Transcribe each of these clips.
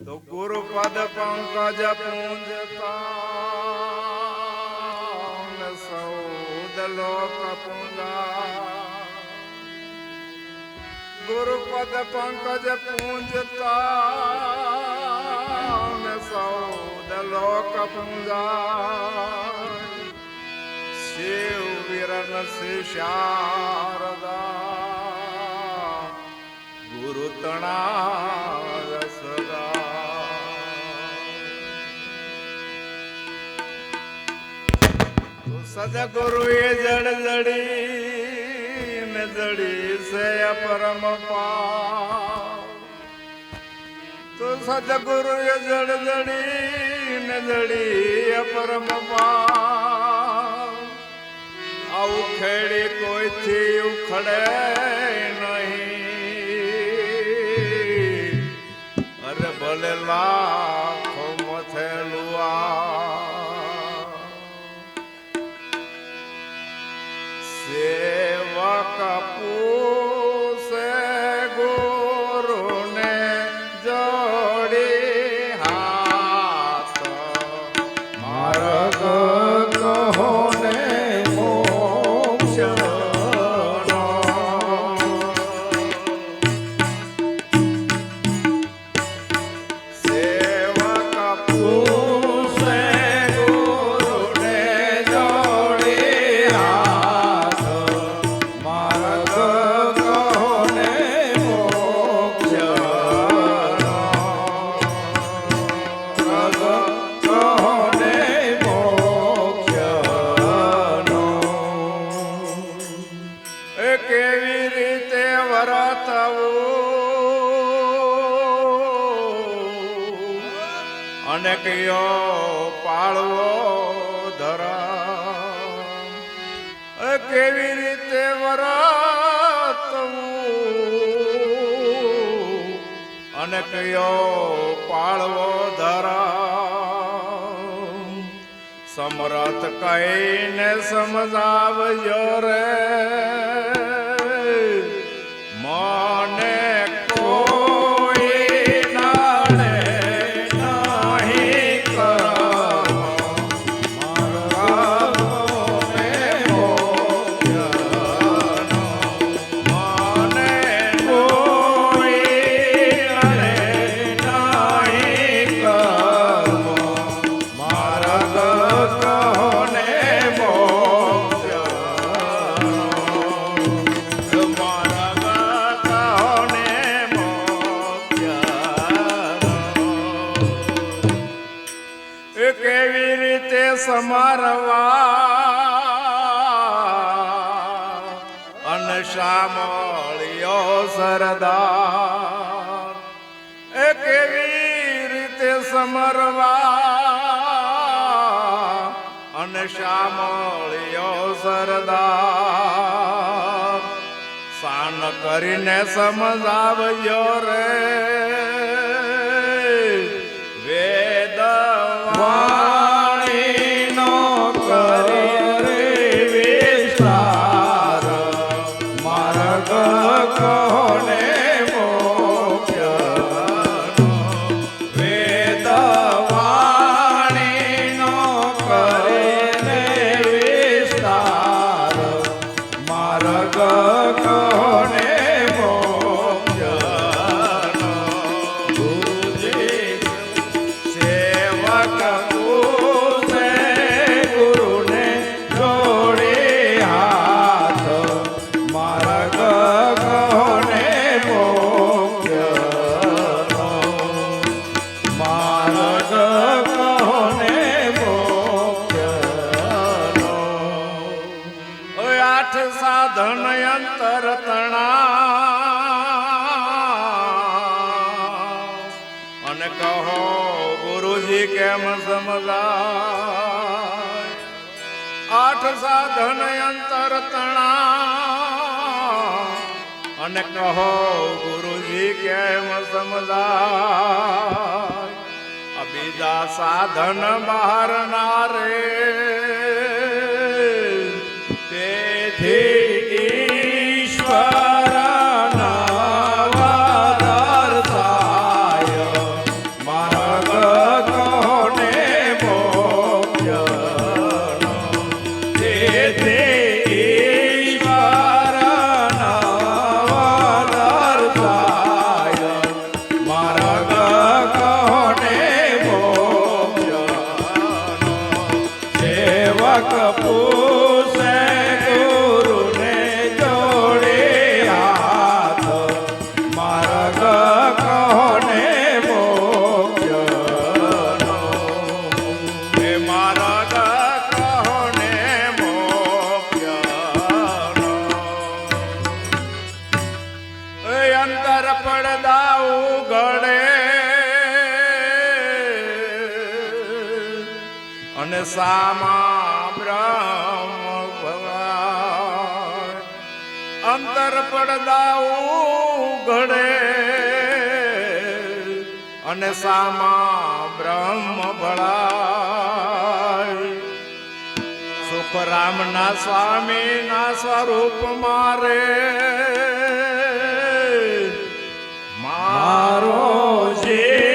ਤੋ ਗੁਰ ਪਦ ਪੰਕਜ ਪੂੰਜਤਾਂ। ਸੋਦ ਲੋਕ ਪੁੰਦਾ ਗੁਰ ਪਦ ਪੰਕਜ ਪੂੰਜਤਾਂ। ਸੋਦ ਲੋਕ ਪੁੰਦਾ ਸਿਉ ਵਿਰਨ ਸੇ ਸ਼ਾਰਦਾ ਗੁਰੂ ਤਣਾ ਰਸ તો સદગુરુ એ જડ જડી ને જડી સે પરમ પાર તો સદગુરુ એ જડ જડી ને જડી પરમ પાર આવું ખેડી કોઈથી ઉખડે નહીં. અરે ભલે લાખો กับกู વરતવું અને કયો પાળવો ધરા. કેવી રીતે વરાતવું? અને કયો પાળવો ધરા? સમરથ કહીને સમજાવજો રે. মনে શામળિયો સરદાર. એ કેવી રીતે સમરવા અને શામળિયો સરદાર? સાન કરીને સમજાવ્યો રે. का અંતર તણા અને કહો ગુરુજી કેમ સમજાય આઠ સાધન અંતર તણા અને કહો ગુરુજી કેમ સમજાય બીજા સાધન બહાર ના રે અંતર પડદા ઘડે અને સામા બ્રહ્મ ભળાય. સુખ રામના સ્વામીના સ્વરૂપ મારે મારો જીવત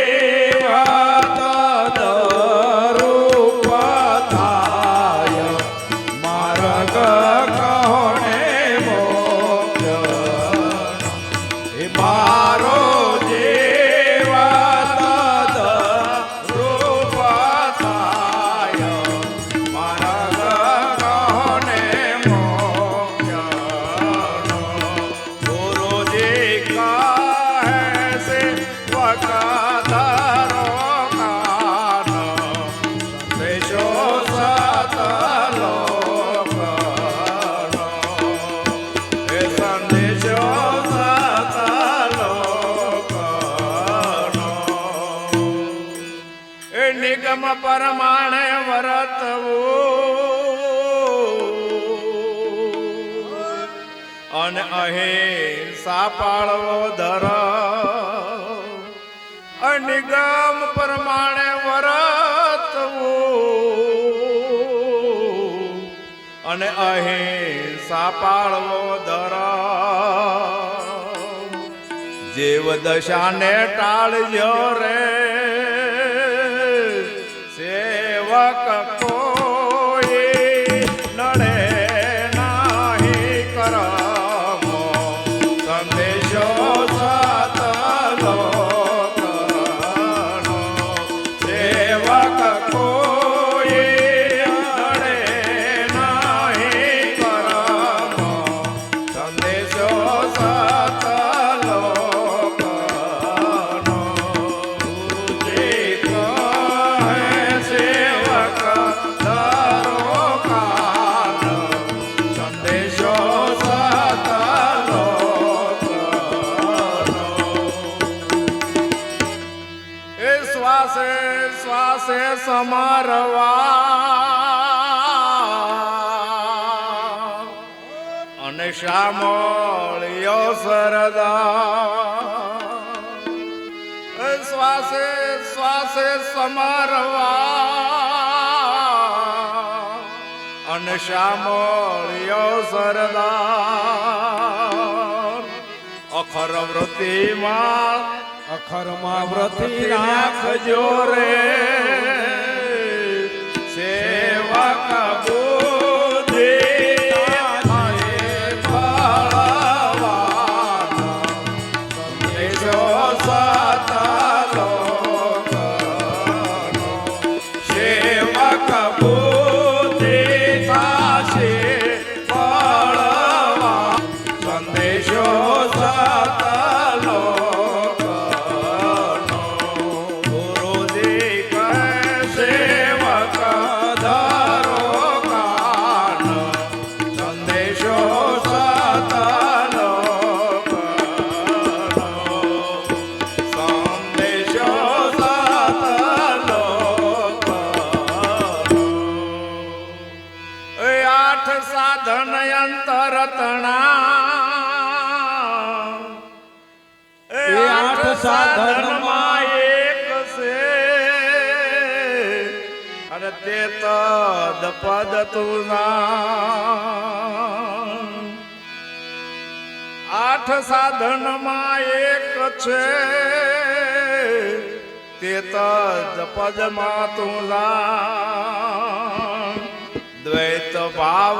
પરમાણે વરતવો. અને અહિંસા પાળવો ધર અનિગમ પ્રમાણે વરતવો. અને અહિંસા પાળવો ધર જેવ દશાને ટાળજો રે. સેવા શ્વાસે શ્વાસે સમારવા. અને શામળિયો સરદા. શ્વાસે શ્વાસે સમારવા. અને શામળિયો સરદા. અખર વૃત્તિમાં અખરમાં વ્રતિ રાખજો રે. સેવક અને તે તદ પદ તું આઠ સાધનમાં એક છે, તે તદ પદમાં તું દ્વૈત ભાવ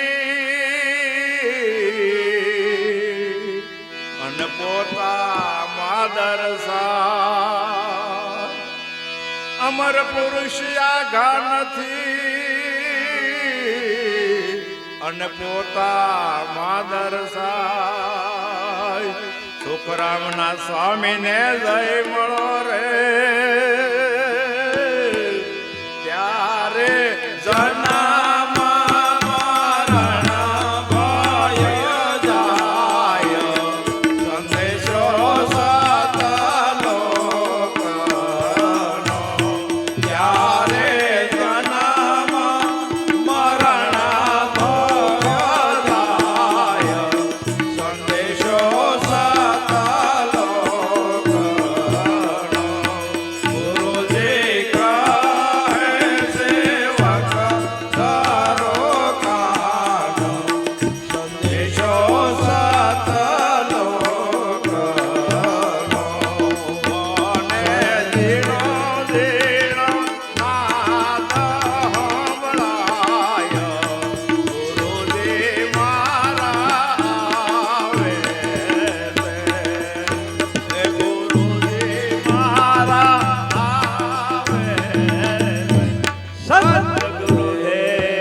અને પોતા માદર સા અમર પુરુષ આઘા નથી. અને પોતા માદર સાય સુખરામના સ્વામીને જય મળો રે.